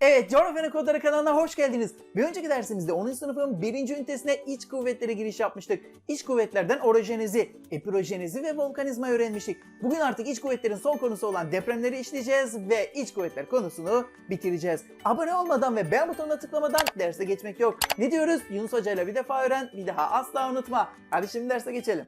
Evet, Coğrafyanın Kodları kanalına hoş geldiniz. Bir önceki dersimizde 10. sınıfın 1. ünitesine iç kuvvetlere giriş yapmıştık. İç kuvvetlerden orojenezi, epirojenezi ve volkanizma öğrenmiştik. Bugün artık iç kuvvetlerin son konusu olan depremleri işleyeceğiz ve iç kuvvetler konusunu bitireceğiz. Abone olmadan ve beğen butonuna tıklamadan derse geçmek yok. Ne diyoruz? Yunus Hoca ile bir defa öğren, bir daha asla unutma. Hadi şimdi derse geçelim.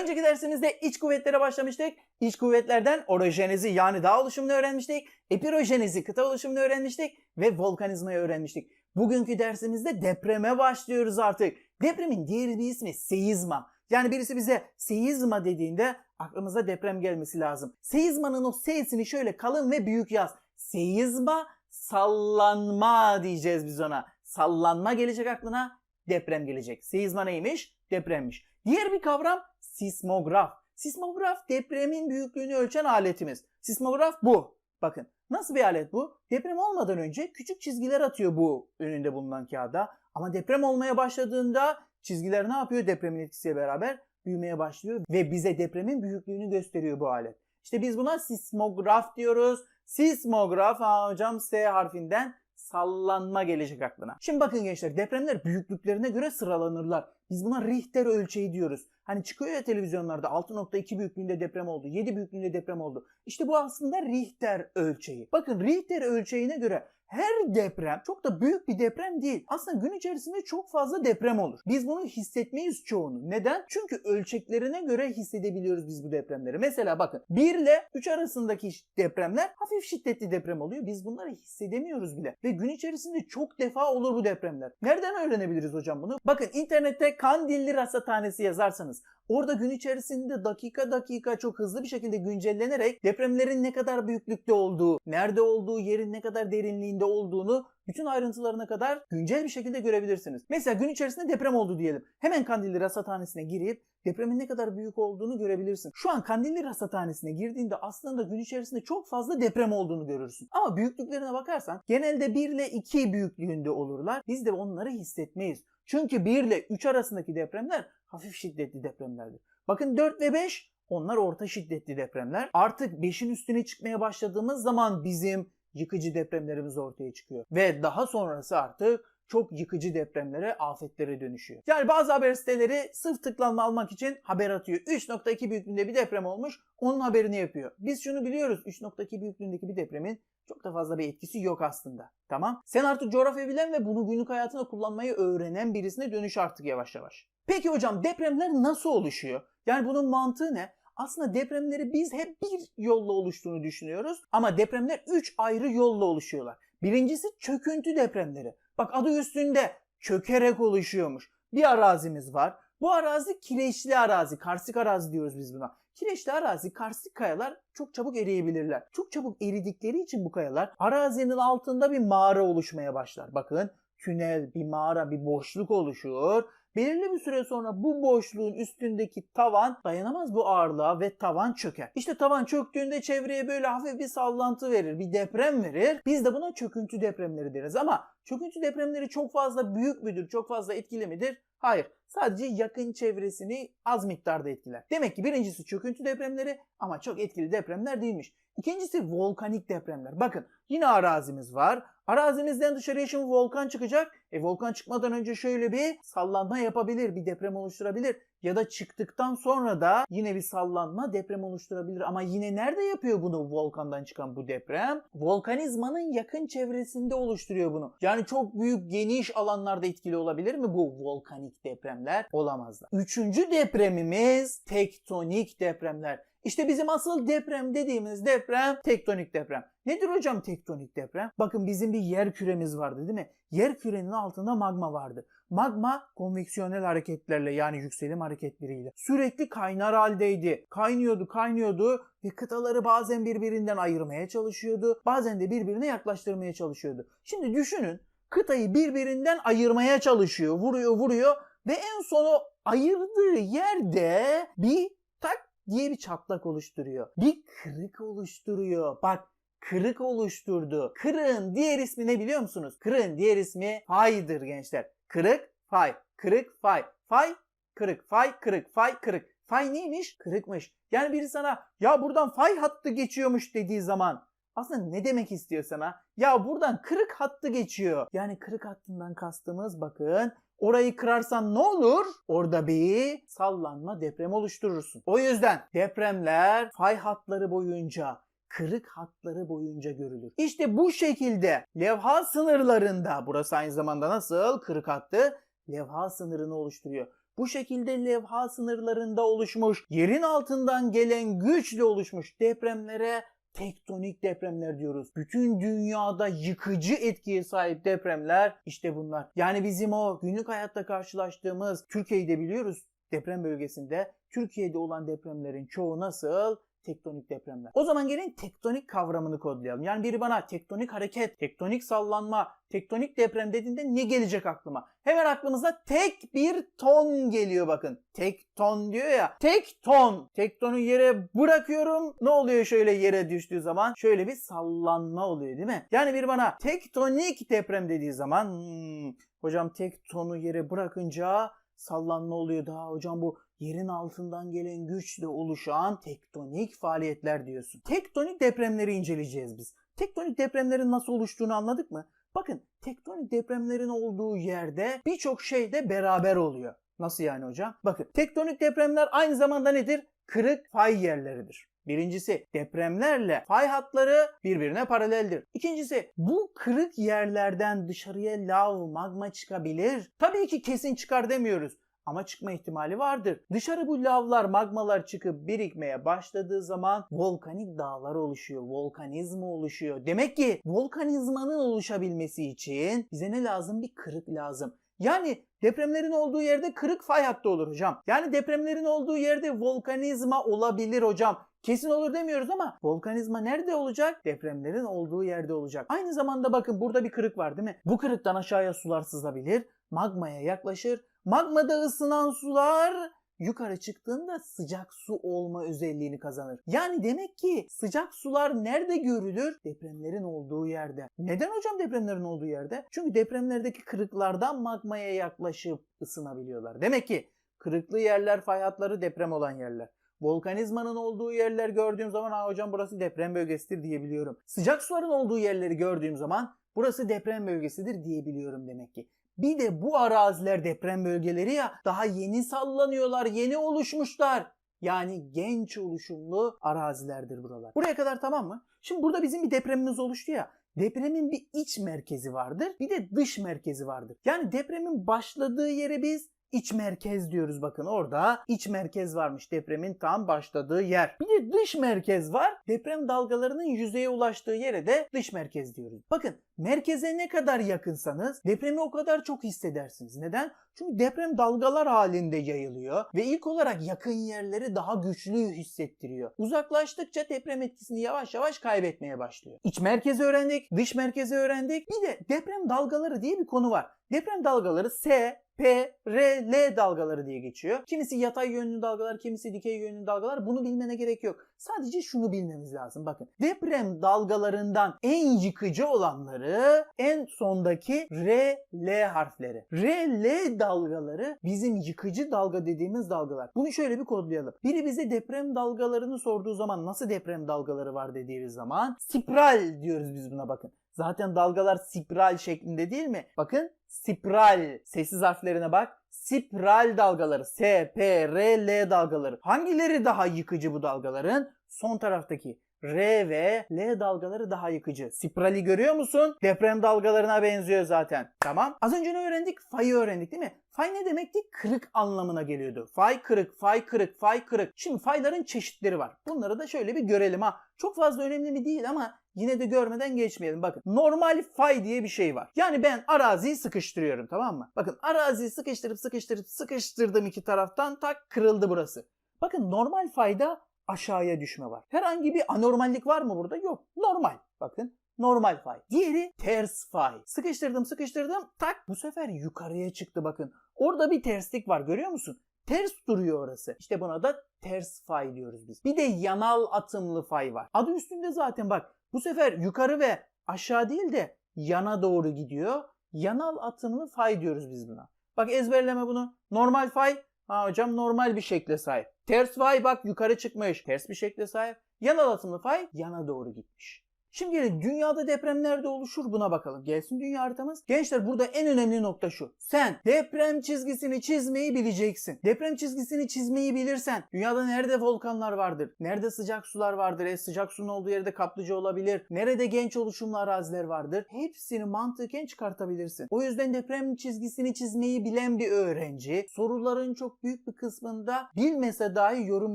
Önceki dersimizde iç kuvvetlere başlamıştık. İç kuvvetlerden orojenezi yani dağ oluşumunu öğrenmiştik. Epirojenezi kıta oluşumunu öğrenmiştik ve volkanizmayı öğrenmiştik. Bugünkü dersimizde depreme başlıyoruz artık. Depremin diğer bir ismi seizma. Yani birisi bize seizma dediğinde aklımıza deprem gelmesi lazım. Seizmanın o S'sini şöyle kalın ve büyük yaz. Seizma sallanma diyeceğiz biz ona. Sallanma gelecek aklına, deprem gelecek. Seizma neymiş? Depremmiş. Diğer bir kavram sismograf. Sismograf depremin büyüklüğünü ölçen aletimiz. Sismograf bu. Bakın nasıl bir alet bu? Deprem olmadan önce küçük çizgiler atıyor bu önünde bulunan kağıda. Ama deprem olmaya başladığında çizgiler ne yapıyor? Depremin etkisiyle beraber büyümeye başlıyor ve bize depremin büyüklüğünü gösteriyor bu alet. İşte biz buna sismograf diyoruz. Sismograf ha hocam S harfinden sallanma gelecek aklına. Şimdi bakın gençler depremler büyüklüklerine göre sıralanırlar. Biz buna Richter ölçeği diyoruz. Hani çıkıyor ya televizyonlarda 6.2 büyüklüğünde deprem oldu, 7 büyüklüğünde deprem oldu. İşte bu aslında Richter ölçeği. Bakın Richter ölçeğine göre her deprem çok da büyük bir deprem değil. Aslında gün içerisinde çok fazla deprem olur. Biz bunu hissetmeyiz çoğunu. Neden? Çünkü ölçeklerine göre hissedebiliyoruz biz bu depremleri. Mesela bakın 1 ile 3 arasındaki depremler hafif şiddetli deprem oluyor. Biz bunları hissedemiyoruz bile. Ve gün içerisinde çok defa olur bu depremler. Nereden öğrenebiliriz hocam bunu? Bakın internette Kandilli Rasathanesi yazarsanız Orada gün içerisinde dakika dakika çok hızlı bir şekilde güncellenerek depremlerin ne kadar büyüklükte olduğu, nerede olduğu, yerin ne kadar derinliğinde olduğunu bütün ayrıntılarına kadar güncel bir şekilde görebilirsiniz. Mesela gün içerisinde deprem oldu diyelim. Hemen Kandilli Rasathanesi'ne girip depremin ne kadar büyük olduğunu görebilirsin. Şu an Kandilli Rasathanesi'ne girdiğinde aslında gün içerisinde çok fazla deprem olduğunu görürsün. Ama büyüklüklerine bakarsan genelde 1 ile 2 büyüklüğünde olurlar. Biz de onları hissetmeyiz. Çünkü 1 ile 3 arasındaki depremler hafif şiddetli depremlerdir. Bakın 4 ve 5 onlar orta şiddetli depremler. Artık 5'in üstüne çıkmaya başladığımız zaman bizim yıkıcı depremlerimiz ortaya çıkıyor. Ve daha sonrası artık çok yıkıcı depremlere, afetlere dönüşüyor. Yani bazı haber siteleri sırf tıklanma almak için haber atıyor. 3.2 büyüklüğünde bir deprem olmuş, onun haberini yapıyor. Biz şunu biliyoruz, 3.2 büyüklüğündeki bir depremin çok da fazla bir etkisi yok aslında. Tamam? Sen artık coğrafya bilen ve bunu günlük hayatında kullanmayı öğrenen birisine dönüş artık yavaş yavaş. Peki hocam depremler nasıl oluşuyor? Yani bunun mantığı ne? Aslında depremleri biz hep bir yolla oluştuğunu düşünüyoruz. Ama depremler 3 ayrı yolla oluşuyorlar. Birincisi çöküntü depremleri. Bak adı üstünde çökerek oluşuyormuş. Bir arazimiz var. Bu arazi kireçli arazi, karstik arazi diyoruz biz buna. Kireçli arazi, karstik kayalar çok çabuk eriyebilirler. Çok çabuk eridikleri için bu kayalar arazinin altında bir mağara oluşmaya başlar. Bakın tünel, bir mağara, bir boşluk oluşur. Belirli bir süre sonra bu boşluğun üstündeki tavan dayanamaz bu ağırlığa ve tavan çöker. İşte tavan çöktüğünde çevreye böyle hafif bir sallantı verir, bir deprem verir. Biz de buna çöküntü depremleri deriz ama çöküntü depremleri çok fazla büyük müdür, çok fazla etkili midir? Hayır. Sadece yakın çevresini az miktarda etkiler. Demek ki birincisi çöküntü depremleri ama çok etkili depremler değilmiş. İkincisi volkanik depremler. Bakın yine arazimiz var. Arazimizden dışarıya şimdi volkan çıkacak. E volkan çıkmadan önce şöyle bir sallanma yapabilir, bir deprem oluşturabilir. Ya da çıktıktan sonra da yine bir sallanma deprem oluşturabilir. Ama yine nerede yapıyor bunu volkandan çıkan bu deprem? Volkanizmanın yakın çevresinde oluşturuyor bunu. Yani çok büyük geniş alanlarda etkili olabilir mi bu volkanik depremler? Olamazlar. Üçüncü depremimiz tektonik depremler. İşte bizim asıl deprem dediğimiz deprem tektonik deprem. Nedir hocam tektonik deprem? Bakın bizim bir yer küremiz vardı değil mi? Yer kürenin altında magma vardı. Magma konveksiyonel hareketlerle yani yükselim hareketleriyle sürekli kaynar haldeydi. Kaynıyordu, kaynıyordu ve kıtaları bazen birbirinden ayırmaya çalışıyordu. Bazen de birbirine yaklaştırmaya çalışıyordu. Şimdi düşünün kıtayı birbirinden ayırmaya çalışıyor. Vuruyor, vuruyor ve en sonu ayırdığı yerde bir tak diye bir çatlak oluşturuyor. Bir kırık oluşturuyor. Bak kırık oluşturdu. Kırığın diğer ismi ne biliyor musunuz? Kırığın diğer ismi faydır gençler. Kırık, fay. Kırık, fay. Fay, kırık, fay kırık, fay kırık. Fay neymiş? Kırıkmış. Yani biri sana ya buradan fay hattı geçiyormuş dediği zaman aslında ne demek istiyor sana? Ya buradan kırık hattı geçiyor. Yani kırık hattından kastımız bakın Orayı kırarsan ne olur? Orada bir sallanma deprem oluşturursun. O yüzden depremler fay hatları boyunca kırık hatları boyunca görülür. İşte bu şekilde levha sınırlarında burası aynı zamanda nasıl kırık hattı levha sınırını oluşturuyor. Bu şekilde levha sınırlarında oluşmuş, yerin altından gelen güçle oluşmuş depremlere tektonik depremler diyoruz. Bütün dünyada yıkıcı etkiye sahip depremler işte bunlar. Yani bizim o günlük hayatta karşılaştığımız Türkiye'yi de biliyoruz deprem bölgesinde. Türkiye'de olan depremlerin çoğu nasıl? Tektonik depremler. O zaman gelin tektonik kavramını kodlayalım. Yani biri bana tektonik hareket, tektonik sallanma, tektonik deprem dediğinde ne gelecek aklıma? Hemen aklımıza tek bir ton geliyor bakın. Tek ton diyor ya. Tek ton. Tektonu yere bırakıyorum. Ne oluyor şöyle yere düştüğü zaman? Şöyle bir sallanma oluyor değil mi? Yani bir bana tektonik deprem dediği zaman hmm, hocam tek tonu yere bırakınca sallanma oluyor daha hocam bu yerin altından gelen güçle oluşan tektonik faaliyetler diyorsun. Tektonik depremleri inceleyeceğiz biz. Tektonik depremlerin nasıl oluştuğunu anladık mı? Bakın tektonik depremlerin olduğu yerde birçok şey de beraber oluyor. Nasıl yani hocam? Bakın tektonik depremler aynı zamanda nedir? Kırık fay yerleridir. Birincisi depremlerle fay hatları birbirine paraleldir. İkincisi bu kırık yerlerden dışarıya lav, magma çıkabilir. Tabii ki kesin çıkar demiyoruz ama çıkma ihtimali vardır. Dışarı bu lavlar, magmalar çıkıp birikmeye başladığı zaman volkanik dağlar oluşuyor, volkanizma oluşuyor. Demek ki volkanizmanın oluşabilmesi için bize ne lazım? Bir kırık lazım. Yani depremlerin olduğu yerde kırık fay hattı olur hocam. Yani depremlerin olduğu yerde volkanizma olabilir hocam. Kesin olur demiyoruz ama volkanizma nerede olacak? Depremlerin olduğu yerde olacak. Aynı zamanda bakın burada bir kırık var değil mi? Bu kırıktan aşağıya sular sızabilir, magmaya yaklaşır. Magmada ısınan sular yukarı çıktığında sıcak su olma özelliğini kazanır. Yani demek ki sıcak sular nerede görülür? Depremlerin olduğu yerde. Neden hocam depremlerin olduğu yerde? Çünkü depremlerdeki kırıklardan magmaya yaklaşıp ısınabiliyorlar. Demek ki kırıklı yerler, fay hatları deprem olan yerler. Volkanizmanın olduğu yerler gördüğüm zaman ha hocam burası deprem bölgesidir diyebiliyorum. Sıcak suların olduğu yerleri gördüğüm zaman burası deprem bölgesidir diyebiliyorum demek ki. Bir de bu araziler deprem bölgeleri ya daha yeni sallanıyorlar, yeni oluşmuşlar. Yani genç oluşumlu arazilerdir buralar. Buraya kadar tamam mı? Şimdi burada bizim bir depremimiz oluştu ya. Depremin bir iç merkezi vardır, bir de dış merkezi vardır. Yani depremin başladığı yere biz iç merkez diyoruz bakın orada iç merkez varmış depremin tam başladığı yer. Bir de dış merkez var. Deprem dalgalarının yüzeye ulaştığı yere de dış merkez diyoruz. Bakın merkeze ne kadar yakınsanız depremi o kadar çok hissedersiniz. Neden? Çünkü deprem dalgalar halinde yayılıyor ve ilk olarak yakın yerleri daha güçlü hissettiriyor. Uzaklaştıkça deprem etkisini yavaş yavaş kaybetmeye başlıyor. İç merkezi öğrendik, dış merkezi öğrendik. Bir de deprem dalgaları diye bir konu var. Deprem dalgaları S, P, R, L dalgaları diye geçiyor. Kimisi yatay yönlü dalgalar, kimisi dikey yönlü dalgalar. Bunu bilmene gerek yok. Sadece şunu bilmemiz lazım. Bakın deprem dalgalarından en yıkıcı olanları en sondaki R, L harfleri. R, L dalgaları bizim yıkıcı dalga dediğimiz dalgalar. Bunu şöyle bir kodlayalım. Biri bize deprem dalgalarını sorduğu zaman nasıl deprem dalgaları var dediğimiz zaman spiral diyoruz biz buna bakın. Zaten dalgalar spiral şeklinde değil mi? Bakın spiral. Sessiz harflerine bak. Spiral dalgaları. S, P, R, L dalgaları. Hangileri daha yıkıcı bu dalgaların? Son taraftaki. R ve L dalgaları daha yıkıcı. Spirali görüyor musun? Deprem dalgalarına benziyor zaten. Tamam. Az önce ne öğrendik? Fayı öğrendik değil mi? Fay ne demekti? Kırık anlamına geliyordu. Fay kırık, fay kırık, fay kırık. Şimdi fayların çeşitleri var. Bunları da şöyle bir görelim ha. Çok fazla önemli mi değil ama yine de görmeden geçmeyelim. Bakın normal fay diye bir şey var. Yani ben araziyi sıkıştırıyorum tamam mı? Bakın araziyi sıkıştırıp sıkıştırıp sıkıştırdım iki taraftan tak kırıldı burası. Bakın normal fayda aşağıya düşme var. Herhangi bir anormallik var mı burada? Yok. Normal. Bakın normal fay. Diğeri ters fay. Sıkıştırdım sıkıştırdım tak bu sefer yukarıya çıktı bakın. Orada bir terslik var görüyor musun? Ters duruyor orası. İşte buna da ters fay diyoruz biz. Bir de yanal atımlı fay var. Adı üstünde zaten bak. Bu sefer yukarı ve aşağı değil de yana doğru gidiyor. Yanal atımlı fay diyoruz biz buna. Bak ezberleme bunu. Normal fay Ha hocam normal bir şekle sahip. Ters fay bak yukarı çıkmış. Ters bir şekle sahip. Yan alatımlı fay yana doğru gitmiş. Şimdi gelin dünyada deprem nerede oluşur buna bakalım. Gelsin dünya haritamız. Gençler burada en önemli nokta şu. Sen deprem çizgisini çizmeyi bileceksin. Deprem çizgisini çizmeyi bilirsen dünyada nerede volkanlar vardır? Nerede sıcak sular vardır? E, sıcak suyun olduğu yerde kaplıca olabilir. Nerede genç oluşumlu araziler vardır? Hepsini mantıken çıkartabilirsin. O yüzden deprem çizgisini çizmeyi bilen bir öğrenci soruların çok büyük bir kısmında bilmese dahi yorum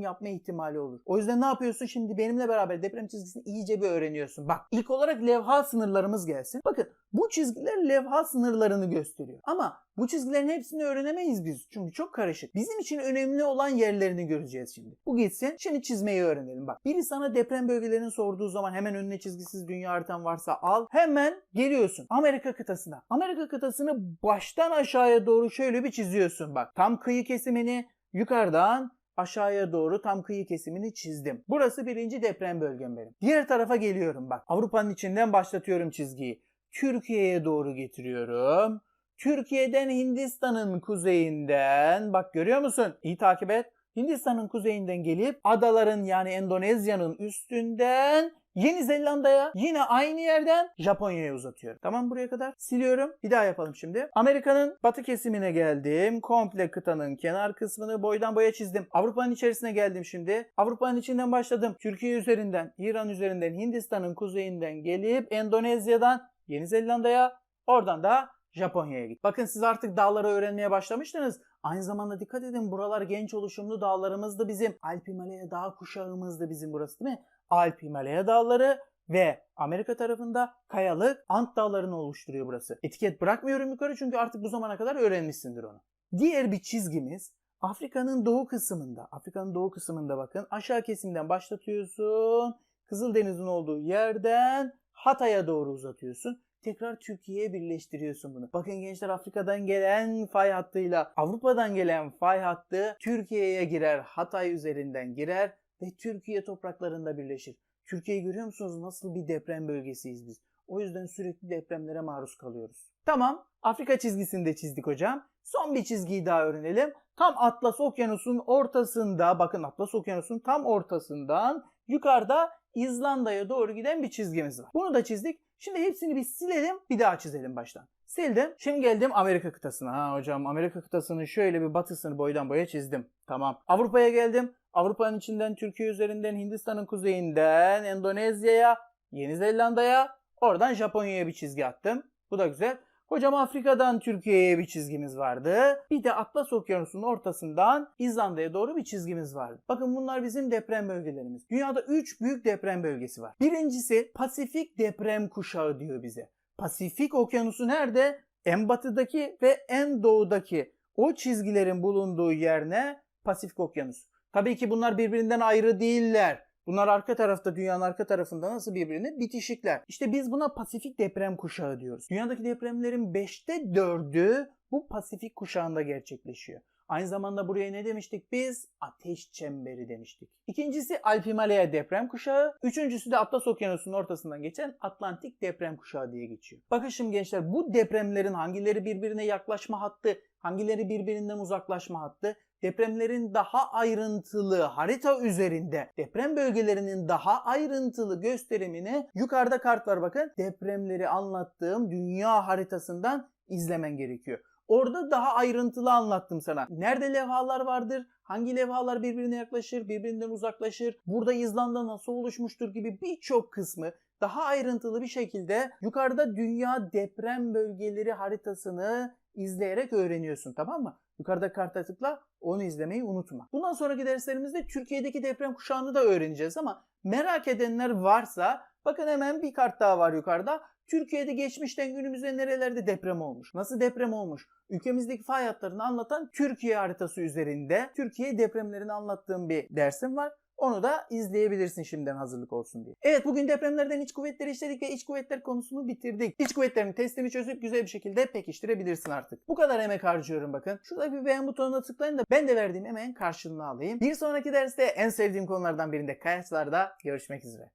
yapma ihtimali olur. O yüzden ne yapıyorsun? Şimdi benimle beraber deprem çizgisini iyice bir öğreniyorsun. Bak ilk olarak levha sınırlarımız gelsin. Bakın bu çizgiler levha sınırlarını gösteriyor. Ama bu çizgilerin hepsini öğrenemeyiz biz. Çünkü çok karışık. Bizim için önemli olan yerlerini göreceğiz şimdi. Bu gitsin. Şimdi çizmeyi öğrenelim. Bak biri sana deprem bölgelerini sorduğu zaman hemen önüne çizgisiz dünya haritan varsa al. Hemen geliyorsun Amerika kıtasına. Amerika kıtasını baştan aşağıya doğru şöyle bir çiziyorsun bak. Tam kıyı kesimini yukarıdan aşağıya doğru tam kıyı kesimini çizdim. Burası birinci deprem bölgem benim. Diğer tarafa geliyorum bak. Avrupa'nın içinden başlatıyorum çizgiyi. Türkiye'ye doğru getiriyorum. Türkiye'den Hindistan'ın kuzeyinden bak görüyor musun? İyi takip et. Hindistan'ın kuzeyinden gelip adaların yani Endonezya'nın üstünden Yeni Zelanda'ya yine aynı yerden Japonya'ya uzatıyorum. Tamam buraya kadar. Siliyorum. Bir daha yapalım şimdi. Amerika'nın batı kesimine geldim. Komple kıtanın kenar kısmını boydan boya çizdim. Avrupa'nın içerisine geldim şimdi. Avrupa'nın içinden başladım. Türkiye üzerinden, İran üzerinden, Hindistan'ın kuzeyinden gelip Endonezya'dan Yeni Zelanda'ya oradan da Japonya'ya git. Bakın siz artık dağları öğrenmeye başlamıştınız. Aynı zamanda dikkat edin buralar genç oluşumlu dağlarımızdı bizim. Alp Himalaya dağ kuşağımızdı bizim burası değil mi? Alp Himalaya dağları ve Amerika tarafında kayalık Ant dağlarını oluşturuyor burası. Etiket bırakmıyorum yukarı çünkü artık bu zamana kadar öğrenmişsindir onu. Diğer bir çizgimiz Afrika'nın doğu kısmında. Afrika'nın doğu kısmında bakın aşağı kesimden başlatıyorsun. Kızıldeniz'in olduğu yerden Hatay'a doğru uzatıyorsun tekrar Türkiye'ye birleştiriyorsun bunu. Bakın gençler Afrika'dan gelen fay hattıyla Avrupa'dan gelen fay hattı Türkiye'ye girer. Hatay üzerinden girer ve Türkiye topraklarında birleşir. Türkiye'yi görüyor musunuz? Nasıl bir deprem bölgesiyiz biz. O yüzden sürekli depremlere maruz kalıyoruz. Tamam Afrika çizgisini de çizdik hocam. Son bir çizgiyi daha öğrenelim. Tam Atlas Okyanusu'nun ortasında bakın Atlas Okyanusu'nun tam ortasından yukarıda İzlanda'ya doğru giden bir çizgimiz var. Bunu da çizdik. Şimdi hepsini bir silelim bir daha çizelim baştan. Sildim. Şimdi geldim Amerika kıtasına. Ha hocam Amerika kıtasının şöyle bir batısını boydan boya çizdim. Tamam. Avrupa'ya geldim. Avrupa'nın içinden Türkiye üzerinden Hindistan'ın kuzeyinden Endonezya'ya, Yeni Zelanda'ya, oradan Japonya'ya bir çizgi attım. Bu da güzel. Hocam Afrika'dan Türkiye'ye bir çizgimiz vardı. Bir de Atlas Okyanusu'nun ortasından İzlanda'ya doğru bir çizgimiz vardı. Bakın bunlar bizim deprem bölgelerimiz. Dünyada 3 büyük deprem bölgesi var. Birincisi Pasifik deprem kuşağı diyor bize. Pasifik Okyanusu nerede? En batıdaki ve en doğudaki o çizgilerin bulunduğu yer ne? Pasifik Okyanusu. Tabii ki bunlar birbirinden ayrı değiller. Bunlar arka tarafta, dünyanın arka tarafında nasıl birbirine bitişikler. İşte biz buna Pasifik deprem kuşağı diyoruz. Dünyadaki depremlerin 5'te 4'ü bu Pasifik kuşağında gerçekleşiyor. Aynı zamanda buraya ne demiştik biz? Ateş çemberi demiştik. İkincisi Alp Himalaya deprem kuşağı. Üçüncüsü de Atlas Okyanusu'nun ortasından geçen Atlantik deprem kuşağı diye geçiyor. Bakın şimdi gençler bu depremlerin hangileri birbirine yaklaşma hattı, hangileri birbirinden uzaklaşma hattı, depremlerin daha ayrıntılı harita üzerinde deprem bölgelerinin daha ayrıntılı gösterimini yukarıda kart var bakın. Depremleri anlattığım dünya haritasından izlemen gerekiyor. Orada daha ayrıntılı anlattım sana. Nerede levhalar vardır? Hangi levhalar birbirine yaklaşır, birbirinden uzaklaşır? Burada İzlanda nasıl oluşmuştur gibi birçok kısmı daha ayrıntılı bir şekilde yukarıda dünya deprem bölgeleri haritasını izleyerek öğreniyorsun tamam mı? Yukarıda karta tıkla onu izlemeyi unutma. Bundan sonraki derslerimizde Türkiye'deki deprem kuşağını da öğreneceğiz ama merak edenler varsa bakın hemen bir kart daha var yukarıda. Türkiye'de geçmişten günümüze nerelerde deprem olmuş? Nasıl deprem olmuş? Ülkemizdeki fay hatlarını anlatan Türkiye haritası üzerinde Türkiye depremlerini anlattığım bir dersim var. Onu da izleyebilirsin şimdiden hazırlık olsun diye. Evet bugün depremlerden iç kuvvetleri işledik ve iç kuvvetler konusunu bitirdik. İç kuvvetlerin testini çözüp güzel bir şekilde pekiştirebilirsin artık. Bu kadar emek harcıyorum bakın. Şurada bir beğen butonuna tıklayın da ben de verdiğim emeğin karşılığını alayım. Bir sonraki derste en sevdiğim konulardan birinde kayaçlarda görüşmek üzere.